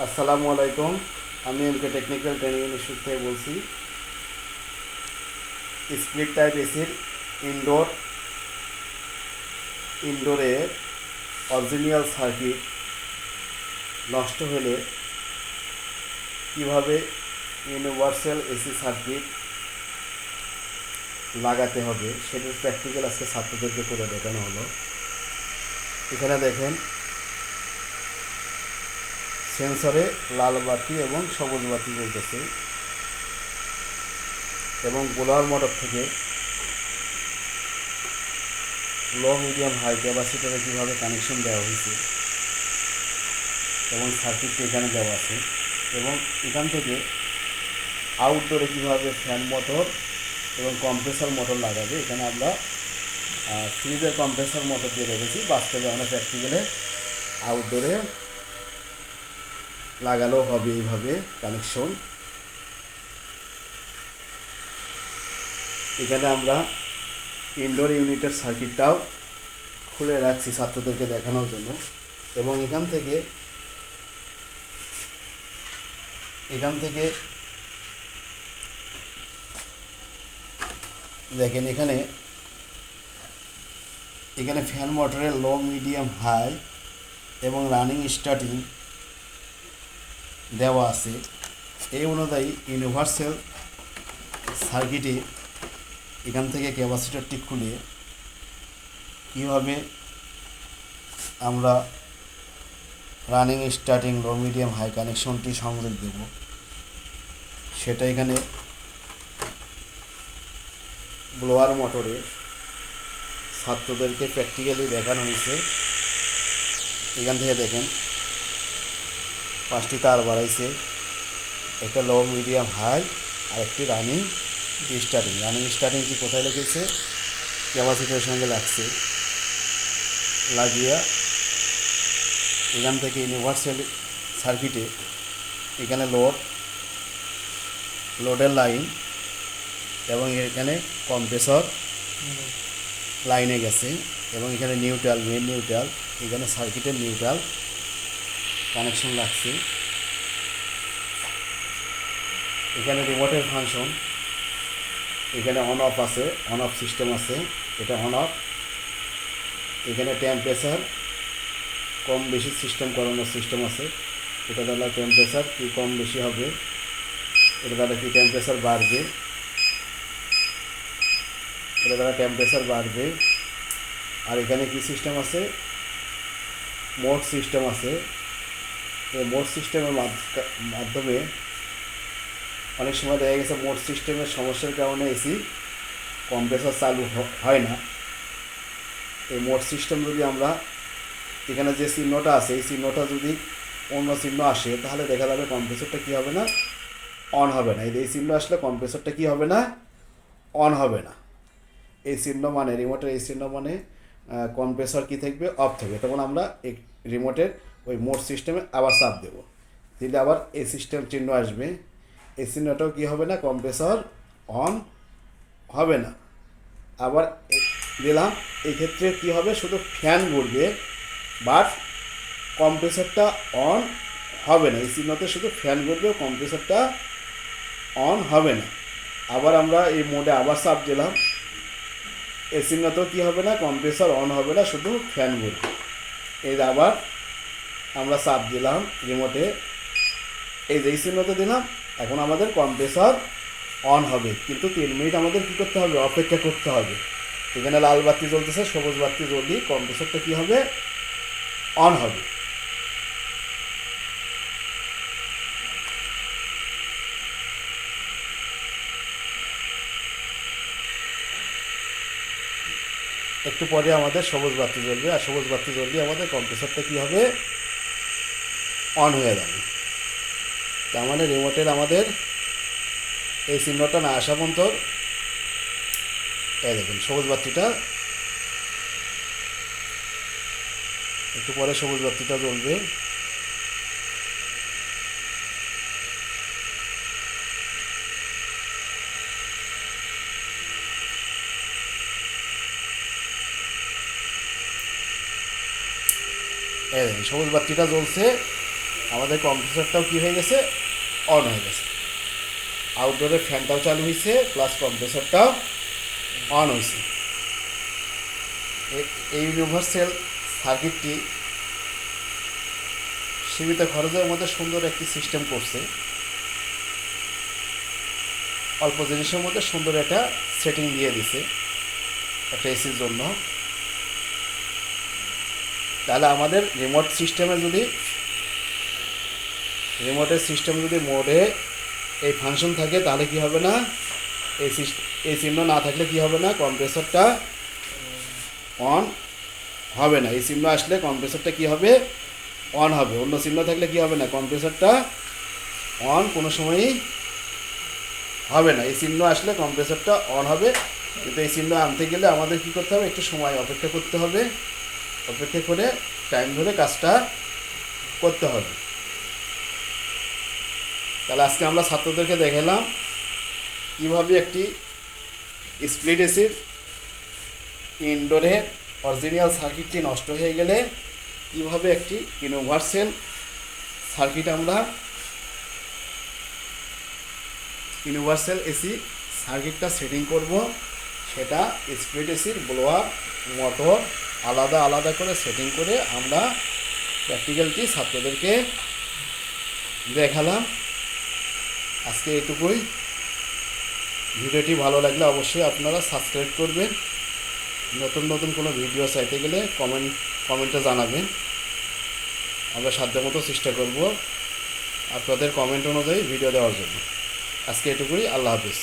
আসসালামু আলাইকুম। আমি এমকে টেকনিক্যাল ট্রেনিং ইনস্টিটিউট থেকে বলছি। স্প্লিট টাইপ এসির ইনডোর, ইনডোরে অরিজিনাল সার্কিট নষ্ট হলে কীভাবে ইউনিভার্সাল এসি সার্কিট লাগাতে হবে সেটার প্র্যাকটিক্যাল আজকে ছাত্রদেরকে করে দেখানো হলো। এখানে দেখেন সেন্সরে লাল বাতি এবং সবুজ বাতি জ্বলতেছে। এবং গোলার মোটর থেকে লো, মিডিয়াম, হাই ক্যাপাসিটারে কীভাবে কানেকশন দেওয়া হয়েছে এবং সার্কিটটা এখানে দেওয়া আছে এবং এখান থেকে আউটডোরে কীভাবে ফ্যান মোটর এবং কম্প্রেসার মোটর লাগাবে, এখানে আমরা ফ্রিজের কম্প্রেসার মোটর দিয়ে রেখেছি। বাস্তবে আমরা প্র্যাকটিক্যালে আউটডোরে লাগানো হবে এইভাবে কানেকশন এখানে আমরা ইনডোর ইউনিটের সার্কিটটাও খুলে রাখছি ছাত্রদেরকে দেখানোর জন্য। এবং এখান থেকে এখান থেকে দেখেন এখানে এখানে ফ্যান মোটরের লো মিডিয়াম হাই এবং রানিং স্টার্টিং দেওয়া আছে। এই অনুযায়ী ইউনিভার্সাল সার্কিটে এখান থেকে ক্যাপাসিটারটি খুলে কীভাবে আমরা running starting low medium high কানেকশনটি সংযোগ দেব, সেটা এখানে ব্লোয়ার মোটরে ছাত্রদেরকে প্র্যাকটিক্যালি দেখানো হয়েছে। এখান থেকে দেখেন পাঁচটি তার বাড়াইছে। একটা লো মিডিয়াম হাই আর একটি রানিং স্টার্টিং রানিং স্টার্টিংটি কোথায় লেগেছে ক্যাপাসিটির সঙ্গে লাগছে। লাগিয়ে এখান থেকে ইউনিভার্সাল সার্কিটে এখানে লোড লোডের লাইন এবং এখানে কম্প্রেসর লাইনে গেছে এবং এখানে নিউট্রাল মেন নিউট্রাল এখানে সার্কিটের নিউট্রাল কানেকশন লাগছে। এখানে রিমোটের ফাংশন এখানে অন অফ আছে অন অফ সিস্টেম আছে, এটা অন অফ এখানে টেম্পারেচার কম বেশি সিস্টেম করানোর সিস্টেম আছে। এটা দ্বারা টেম্পারেচার কি কম বেশি হবে? এটা দ্বারা কি টেম্পারেচার বাড়বে? এটা দ্বারা টেম্পারেচার বাড়বে। আর এখানে কি সিস্টেম আছে? মোড সিস্টেম আছে। মোড সিস্টেমের মাধ্যমে অনেক সময় দেখা গেছে মোট সিস্টেমের সমস্যার কারণে এসি কম্প্রেসার চালু হয় না। এই মোট সিস্টেম যদি আমরা এখানে যে চিহ্নটা আছে, এই চিহ্নটা যদি অন্য চিহ্ন আসে, তাহলে দেখা যাবে কম্প্রেসরটা কী হবে না? অন হবে না। এই চিহ্ন আসলে কম্প্রেসরটা কী হবে না? অন হবে না। এই চিহ্ন মানে রিমোটের এই চিহ্ন মানে কম্প্রেসর কী থাকবে? অফ থাকবে। তখন আমরা রিমোটের ওই মোড সিস্টেমে আবার চাপ দেবো। দিলে আবার এই সিস্টেম চিহ্ন আসবে। এই চিহ্নটাও কী হবে না? কম্প্রেসর অন হবে না। আবার এ- দিলাম এই ক্ষেত্রে কী হবে? শুধু ফ্যান ঘুরবে বাট কম্প্রেসরটা অন হবে না। এই চিহ্নতে শুধু ফ্যান ঘুরবে কম্প্রেসরটা অন হবে না। আবার আমরা এই মোডে আবার চাপ দিলাম। এই চিহ্নতেও কী হবে না? কম্প্রেসর অন হবে না, শুধু ফ্যান ঘুরবে। এর আবার আমরা চাপ দিলাম রিমোটে এই যে চিহ্নতে দিলাম, এখন আমাদের কম্প্রেসর অন হবে। কিন্তু তিন মিনিট আমাদের কী করতে হবে? অপেক্ষা করতে হবে। এখানে লাল বাতি জ্বলতেছে, সবুজ বাতি জ্বললেই কম্প্রেসরটা কী হবে? অন হবে। একটু পরে আমাদের সবুজ বাতি জ্বলবে। আর সবুজ বাতি জ্বললে আমাদের কম্প্রেসরটা কী হবে? অন হয়ে যাবে। তার মানে রিমোটের আমাদের এই চিহ্নটা না আসা পর্যন্ত এই দেখুন, সবুজ বাতিটা একটু পরে সবুজ বাতিটা জ্বলবে। এই সবুজ বাতিটা জ্বলছে। আমাদের কম্প্রেসরটাও কী হয়ে গেছে? অন হয়ে গেছে। আউটডোরের ফ্যানটাও চালু হয়েছে প্লাস কম্প্রেসারটাও অন হয়েছে এই ইউনিভার্সাল সার্কিটটি সীমিত খরচের মধ্যে সুন্দর একটি সিস্টেম করছে। অল্প জিনিসের মধ্যে সুন্দর একটা সেটিং দিয়ে দিছে, একটা এসির জন্য। তাহলে আমাদের রিমোট সিস্টেমে যদি রিমোটের সিস্টেম যদি মোডে এই ফাংশন থাকে, তাহলে কি হবে না? এই এই চিহ্ন না থাকলে কি হবে না? কম্প্রেসরটা অন হবে না। এই চিহ্ন আসলে কম্প্রেসরটা কি হবে? অন হবে। অন্য চিহ্ন থাকলে কি হবে না? কম্প্রেসরটা অন কোনো সময়ই হবে না। এই চিহ্ন আসলে কম্প্রেসরটা অন হবে। কিন্তু এই চিহ্ন আনতে গেলে আমাদের কি করতে হবে? একটু সময় অপেক্ষা করতে হবে। অপেক্ষা করে টাইম ধরে কাজটা করতে হবে। তাহলে আজকে আমরা ছাত্রদেরকে দেখালাম কীভাবে একটি স্প্লিট এসির ইনডোরে অরিজিনাল সার্কিটটি নষ্ট হয়ে গেলে কীভাবে একটি ইউনিভার্সাল সার্কিট আমরা ইউনিভার্সাল এসি সার্কিটটা সেটিং করব, সেটা স্প্লিট এসির ব্লোয়ার মোটর আলাদা আলাদা করে সেটিং করে আমরা প্র্যাকটিক্যালটি ছাত্রদেরকে দেখালাম। আজকে এটুকুই ভিডিওটি ভালো লাগলে অবশ্যই আপনারা সাবস্ক্রাইব করবেন। নতুন নতুন কোনো ভিডিও চাইতে গেলে কমেন্ট কমেন্টে জানাবেন। আমরা সাধ্যমতো চেষ্টা করব আপনাদের কমেন্ট অনুযায়ী ভিডিও দেওয়ার জন্য। আজকে এটুকুই আল্লাহ হাফিজ।